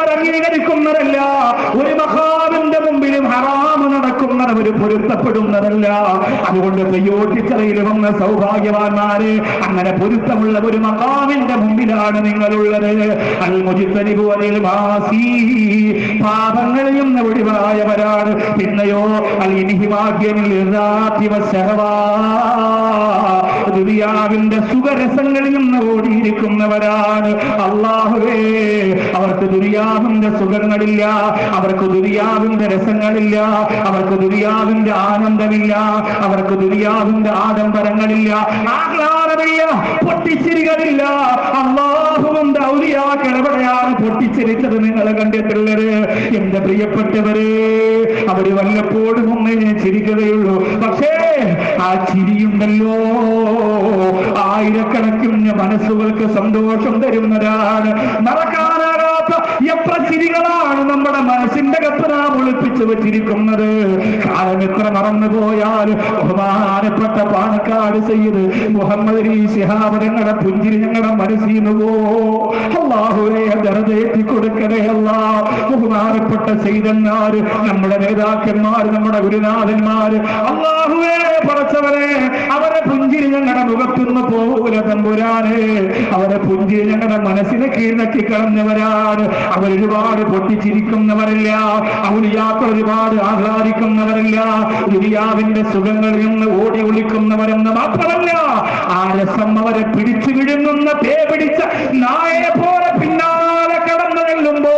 അംഗീകരിക്കുന്നതല്ല. ഒരു മഹാവിന്റെ മുമ്പിലും ഹറാമ് നടക്കുന്നവർ പൊരുത്തപ്പെടുന്നതല്ല. അതുകൊണ്ട് കയ്യോട്ടിക്കറയിൽ വന്ന സൗഭാഗ്യവാന്മാര് അങ്ങനെ പൊരുത്തമുള്ള ഒരു മഹാവിന്റെ മുമ്പിലാണ് നിങ്ങളുള്ളത്. അൽ മുജിത്തനിബു അനിൽ മാസി. ഒഴിവായവരാണ് പിന്നെയോ അൽ ഇനിഹിമാഗ്യനിൽ ദുരിയാവിന്റെ സുഖരസങ്ങളിൽ നിന്ന് ഓടിയിരിക്കുന്നവരാണ് അള്ളാഹുവേ. അവർക്ക് ദുരിയാവിന്റെ സുഖങ്ങളില്ല അവർക്ക് ദുരിയാവിന്റെ രസങ്ങളില്ല അവർക്ക് ദുരിയാവിന്റെ ആനന്ദമില്ല അവർക്ക് ദുരിയാവിന്റെ ആഡംബരങ്ങളില്ല. ആഹ്ലാദമില്ല പൊട്ടിച്ചിരികളില്ല. അള്ളാഹുവിന്റെ ഔലിയാക്കൾ എവിടെയാണ് പൊട്ടിച്ചിരിച്ചത് നിങ്ങൾ കണ്ടിട്ടുള്ളത്? എന്റെ പ്രിയപ്പെട്ടവരെ അവർ വല്ലപ്പോഴും ഒന്നേ ചിരിക്കുകയുള്ളൂ പക്ഷേ ആ ചിരിയുണ്ടല്ലോ. ആയിരക്കണക്കിന് മനസ്സുകൾക്ക് സന്തോഷം തരുന്നതാണ് മറക്കാനാകാത്ത എത്ര ചിരികളാണ് നമ്മുടെ മനസ്സിന്റെ കത്ത് നാം ഒളിപ്പിച്ചു വെച്ചിരിക്കുന്നത്. കാലം എത്ര മറന്നു പോയാൽ ബഹുമാനപ്പെട്ട പാണക്കാട് ചെയ്ത് മുഹമ്മദ് ഞങ്ങളുടെ പുഞ്ചിരി ഞങ്ങളുടെ മനസ്സിൽ നിന്ന് കൊടുക്കണേ ബഹുമാനപ്പെട്ട ചെയ്തന്മാര് നമ്മുടെ നേതാക്കന്മാര് നമ്മുടെ ഗുരുനാഥന്മാര് അള്ളാഹുവേ പടച്ചവരെ അവരെ പുഞ്ചിരി ഞങ്ങളുടെ മുഖത്തുനിന്ന് പോകൂല തമ്പുരാനെ. അവരെ പുഞ്ചിരി ഞങ്ങളുടെ മനസ്സിനെ കീഴടക്കി കളഞ്ഞവരാണ്. അവരൊരുപാട് പൊട്ടിച്ചിരിക്കുന്നവരല്ല. ഔലിയാക്കൾ ഒരുപാട് ആഹ്ലാദിക്കുന്നവരല്ല. ദുരിയാവിന്റെ സുഖങ്ങളിൽ നിന്ന് ഓടി ഒളിക്കുന്നവരെന്ന് മാത്രമല്ല ആ രസം അവരെ പിടിച്ചു വിഴുങ്ങുന്ന പേ പിടിച്ച നായനെ പോലെ പിന്നാലെ കടന്നു ചെല്ലുമ്പോ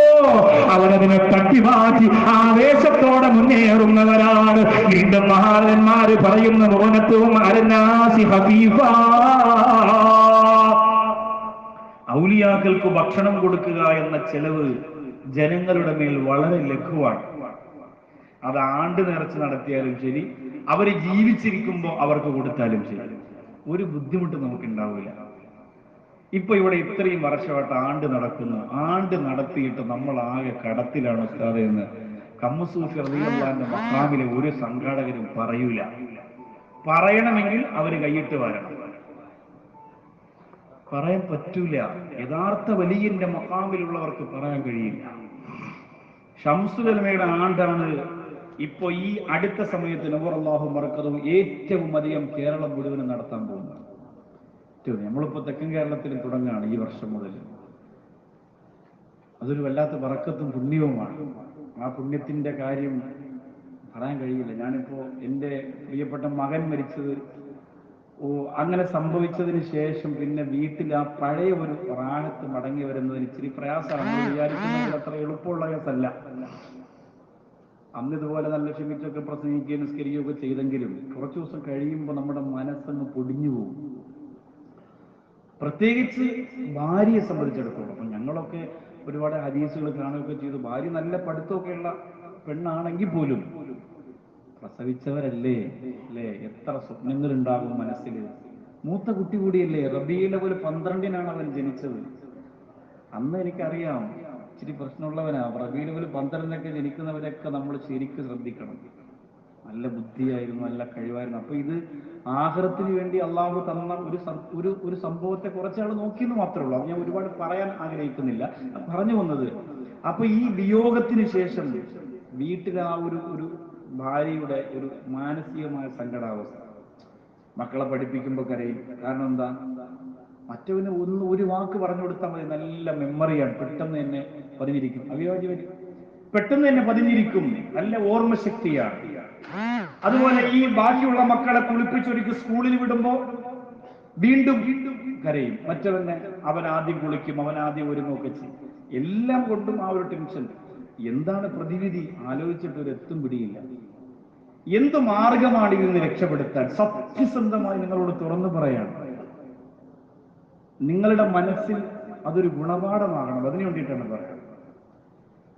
അവരതിനെ തട്ടിമാറ്റി ആവേശത്തോടെ മുന്നേറുന്നവരാണ്. വീണ്ടും മഹാരന്മാര് പറയുന്ന മോനത്വവും അരനാസി ഹഫീഫ ഔലിയാക്കൾക്ക് ഭക്ഷണം കൊടുക്കുക എന്ന ചെലവ് ജനങ്ങളുടെ മേൽ വളരെ ലഘുവാണ്. അത് ആണ്ട് നിറച്ച് നടത്തിയാലും ശരി അവർ ജീവിച്ചിരിക്കുമ്പോൾ അവർക്ക് കൊടുത്താലും ശരി. ഒരു ബുദ്ധിമുട്ട് നമുക്ക് ഉണ്ടാവില്ല ഇപ്പൊ ഇവിടെ ഇത്രയും വർഷമായിട്ട് ആണ്ട് നടക്കുന്നു. ആണ്ട് നടത്തിയിട്ട് നമ്മൾ ആകെ കടത്തിലാണ് ഉസ്താദ് എന്ന് കമ്മസൂഫി റളിയല്ലാഹുവിന്റെ മക്കാമിലെ ഒരു സംഘാടകരും പറയൂല. പറയണമെങ്കിൽ അവർ കൈയിട്ട് വരണം. പറയാൻ പറ്റൂല. യഥാർത്ഥ വലിയന്റെ മഹാമിലുള്ളവർക്ക് പറയാൻ കഴിയില്ല. ഷംസുലമയുടെ ആണ്ടാണ് ഇപ്പൊ ഈ അടുത്ത സമയത്ത് അള്ളാഹു മറക്കതും ഏറ്റവും അധികം കേരളം മുഴുവനും നടത്താൻ പോകുന്നത്. നമ്മളിപ്പോ തെക്കൻ കേരളത്തിലും തുടങ്ങുകയാണ് ഈ വർഷം മുതൽ. അതൊരു വല്ലാത്ത വറക്കത്തും പുണ്യവുമാണ്. ആ പുണ്യത്തിന്റെ കാര്യം പറയാൻ കഴിയില്ല. ഞാനിപ്പോ എന്റെ പ്രിയപ്പെട്ട മകൻ മരിച്ചത് അങ്ങനെ സംഭവിച്ചതിന് ശേഷം പിന്നെ വീട്ടിൽ ആ പഴയ ഒരു പ്രാണത്ത് മടങ്ങി വരുന്നതിന് ഇച്ചിരി പ്രയാസമാണ് വിചാരിക്കുന്നത് അത്ര എളുപ്പമുള്ള കേസല്ല. അന്ന് ഇതുപോലെ നല്ല ക്ഷമിച്ചൊക്കെ പ്രസംഗിക്കുകയും നിസ്കരിക്കുകയൊക്കെ ചെയ്തെങ്കിലും കുറച്ചു ദിവസം കഴിയുമ്പോൾ നമ്മുടെ മനസ്സങ്ങ് പൊടിഞ്ഞു പോകും. പ്രത്യേകിച്ച് ഭാര്യയെ സംബന്ധിച്ചിടത്തോളം അപ്പൊ ഞങ്ങളൊക്കെ ഒരുപാട് ഹദീസുകൾ കാണുകയൊക്കെ ചെയ്തു. ഭാര്യ നല്ല പഠിത്തമൊക്കെയുള്ള പെണ്ണാണെങ്കിൽ പോലും പ്രസവിച്ചവരല്ലേ? അല്ലേ എത്ര സ്വപ്നങ്ങൾ ഉണ്ടാകും മനസ്സിൽ മൂത്ത കുട്ടി കൂടിയല്ലേ? റബിയിലെ പോലെ പന്ത്രണ്ടിനാണ് അവൻ ജനിച്ചത്. അന്ന് എനിക്കറിയാം ഇച്ചിരി പ്രശ്നമുള്ളവനാ. റബിയിലെ പോലെ പന്ത്രണ്ടിനൊക്കെ ജനിക്കുന്നവരൊക്കെ നമ്മൾ ശരിക്കും ശ്രദ്ധിക്കണം. നല്ല ബുദ്ധിയായിരുന്നു നല്ല കഴിവായിരുന്നു. അപ്പൊ ഇത് ആഹ്റത്തിന് വേണ്ടി അള്ളാഹു തന്ന ഒരു ഒരു ഒരു സംഭവത്തെ കുറച്ചാൾ നോക്കിയെന്ന് മാത്രമേ ഉള്ളൂ. ഞാൻ ഒരുപാട് പറയാൻ ആഗ്രഹിക്കുന്നില്ല. പറഞ്ഞു വന്നത് അപ്പൊ ഈ വിയോഗത്തിന് ശേഷം വീട്ടിൽ ആ ഒരു ഒരു ഭാര്യയുടെ ഒരു മാനസികമായ സങ്കടാവസ്ഥ. മക്കളെ പഠിപ്പിക്കുമ്പോൾ കരയും. കാരണം എന്താ? മറ്റവന് ഒന്ന് ഒരു വാക്ക് പറഞ്ഞു കൊടുത്താൽ മതി. നല്ല മെമ്മറിയാണ് പെട്ടെന്ന് തന്നെ പതിഞ്ഞിരിക്കും. അവിവാജ്യം പെട്ടെന്ന് തന്നെ പതിഞ്ഞിരിക്കും. നല്ല ഓർമ്മശക്തിയാണ്. അതുപോലെ ഈ ബാക്കിയുള്ള മക്കളെ കുളിപ്പിച്ചൊരുക്കി സ്കൂളിൽ വിടുമ്പോ വീണ്ടും വീണ്ടും കരയും. മറ്റവനെ അവൻ ആദ്യം കുളിക്കും അവൻ ആദ്യം ഒരുങ്ങൊക്കെ ചെയ്യും. എല്ലാം കൊണ്ടും ആ ഒരു ടെൻഷൻ എന്താണ് പ്രതിവിധി? ആലോചിച്ചിട്ട് ഒരു എത്തും പിടിയില്ല. എന്ത് മാർഗമാണ് ഇതിൽ നിന്ന് രക്ഷപ്പെടുത്താൻ? സത്യസന്ധമായി നിങ്ങളോട് തുറന്നു പറയാണ്. നിങ്ങളുടെ മനസ്സിൽ അതൊരു ഗുണപാഠമാകണം. അതിനു വേണ്ടിയിട്ടാണ് പറയുന്നത്.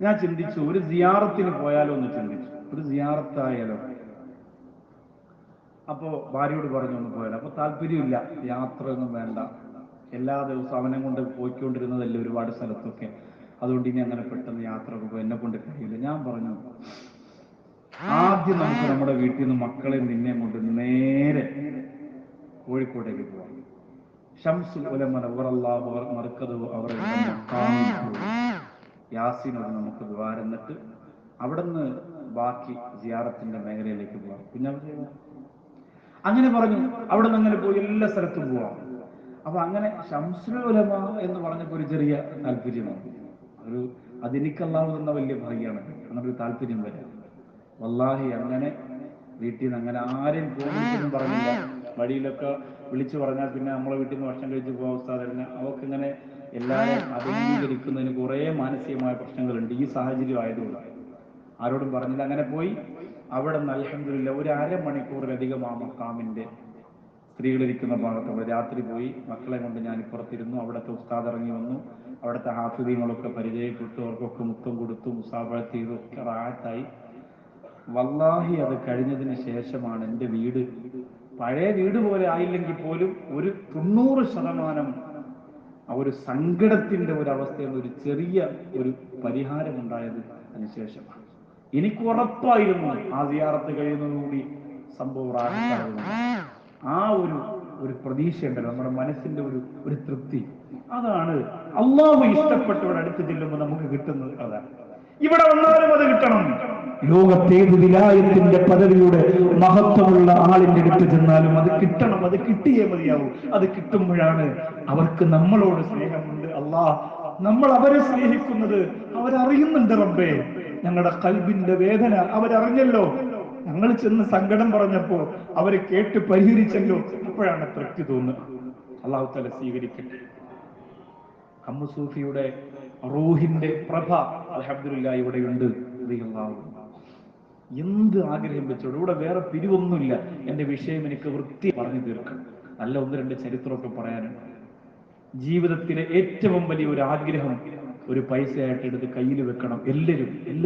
ഞാൻ ചിന്തിച്ചു ഒരു സിയാറത്തിന് പോയാലോ എന്ന് ചിന്തിച്ചു. ഒരു സിയാറത്തായാലോ. അപ്പോ ഭാര്യയോട് പറഞ്ഞു ഒന്ന് പോയാലോ. അപ്പൊ താല്പര്യമില്ല. യാത്രയൊന്നും വേണ്ട. എല്ലാ ദിവസവും അവനെ കൊണ്ട് പോയിക്കൊണ്ടിരുന്നതല്ലേ ഒരുപാട് സ്ഥലത്തൊക്കെ. അതുകൊണ്ട് ഇനി അങ്ങനെ പെട്ടെന്ന് യാത്ര പോകും എന്നെ കൊണ്ട് കഴിയില്ല. ഞാൻ പറഞ്ഞു ആദ്യം നമുക്ക് നമ്മുടെ വീട്ടിൽ നിന്ന് മക്കളെ നിന്നെ കൊണ്ട് നേരെ കോഴിക്കോട്ടേക്ക് പോവാം. ഷംസുൽ ഉലമ നവറല്ലാഹു മറുക്കത് അവരെ യാസിനോട് നമുക്ക് ദ്വാരം എന്നിട്ട് അവിടുന്ന് ബാക്കി ജിയാറത്തിന്റെ മേഖലയിലേക്ക് പോവാം. കുഞ്ഞാവ് അങ്ങനെ പറഞ്ഞു അവിടെ നിന്ന് അങ്ങനെ പോയി എല്ലാ സ്ഥലത്തും പോവാം. അപ്പൊ അങ്ങനെ ഷംസുൽ ഉലമ എന്ന് പറഞ്ഞപ്പോ ഒരു ചെറിയ താല്പര്യമാണ് ഒരു അള്ളാഹു തന്ന വലിയ ഭാഗ്യമാണ് അങ്ങനെ ഒരു താല്പര്യം വരാം വല്ലാഹി അങ്ങനെ വീട്ടിൽ നിന്ന് അങ്ങനെ ആരെയും പോകുന്നു പറഞ്ഞില്ല. വഴിയിലൊക്കെ വിളിച്ചു പറഞ്ഞാൽ പിന്നെ നമ്മളെ വീട്ടിൽ നിന്ന് ഭക്ഷണം കഴിച്ച് പോകാൻ ഉസ്താദരന് അവർക്ക് ഇങ്ങനെ എല്ലാവരും അഭിമുഖീകരിക്കുന്നതിന് കുറേ മാനസികമായ പ്രശ്നങ്ങളുണ്ട്. ഈ സാഹചര്യം ആയതുകൊണ്ട്. ആരോടും പറഞ്ഞില്ല. അങ്ങനെ പോയി. അവിടെ നിന്ന് അൽഹംദുലില്ല ഒരു അരമണിക്കൂറിലധികം ആ മക്കാമിന്റെ സ്ത്രീകളിരിക്കുന്ന ഭാഗത്ത് അവിടെ രാത്രി പോയി മക്കളെ കൊണ്ട് ഞാൻ ഇപ്പുറത്തിരുന്നു അവിടുത്തെ ഉസ്താദ് ഇറങ്ങി വന്നു. അവിടുത്തെ ഹാഫിദീങ്ങളൊക്കെ പരിചയപ്പെട്ടു. അവർക്കൊക്കെ മുത്തം കൊടുത്തു മുസാഫഴ ചെയ്തു. ഒക്കെ റാറ്റായി വല്ലാഹി അത് കഴിഞ്ഞതിന് ശേഷമാണ് എന്റെ വീട്. പഴയ വീട് പോലെ ആയില്ലെങ്കിൽ പോലും ഒരു തൊണ്ണൂറ് ശതമാനം ആ ഒരു സങ്കടത്തിന്റെ ഒരു അവസ്ഥയിൽ ഒരു ചെറിയ ഒരു പരിഹാരം ഉണ്ടായത് അതിനുശേഷമാണ് എനിക്ക് ഉറപ്പായിരുന്നു ആ സിയാറത്ത് കഴിയുന്നതോടുകൂടി സംഭവം. ആ ഒരു പ്രതീക്ഷ ഉണ്ടല്ലോ നമ്മുടെ മനസ്സിന്റെ ഒരു ഒരു തൃപ്തി. അതാണ് അള്ളാഹു ഇഷ്ടപ്പെട്ടവരുടെ അടുത്ത് ചെല്ലുമ്പോൾ നമുക്ക് കിട്ടുന്നത് അതാണ്. ഇവിടെ വന്നാലും അത് കിട്ടണം. ലോകത്തേത് വിലായത്തിന്റെ പദവിയുടെ മഹത്വമുള്ള ആളിന്റെ അടുത്ത് ചെന്നാലും അത് കിട്ടണം അത് കിട്ടിയേ മതിയാവും. അത് കിട്ടുമ്പോഴാണ് അവർക്ക് നമ്മളോട് സ്നേഹമുണ്ട്. അല്ലാ നമ്മൾ അവരെ സ്നേഹിക്കുന്നത് അവരറിയുന്നുണ്ട് റബ്ബേ. ഞങ്ങളുടെ കൽബിന്റെ വേദന അവരറിഞ്ഞല്ലോ. ഞങ്ങൾ ചെന്ന് സങ്കടം പറഞ്ഞപ്പോ അവരെ കേട്ട് പരിഹരിച്ചല്ലോ. അപ്പോഴാണ് തൃപ്തി തോന്നുന്നത്. അള്ളാഹു തല സ്വീകരിക്കട്ടെ. അമ്മു സൂഫിയുടെ റൂഹിന്റെ പ്രഭ അലഹബ്ദുല്ല ഇവിടെയുണ്ട്. എന്ത് ആഗ്രഹം വെച്ചോളൂ ഇവിടെ വേറെ പിരിവൊന്നുമില്ല. എന്റെ വിഷയം എനിക്ക് വൃത്തി പറഞ്ഞു തീർക്കണം. നല്ല ഒന്ന് രണ്ട് ചരിത്രമൊക്കെ പറയാനുണ്ട് ജീവിതത്തിലെ ഏറ്റവും വലിയ ഒരു ആഗ്രഹം ഒരു പൈസയായിട്ട് എടുത്ത് കയ്യിൽ വെക്കണം. എല്ലാവരും എല്ലാവരും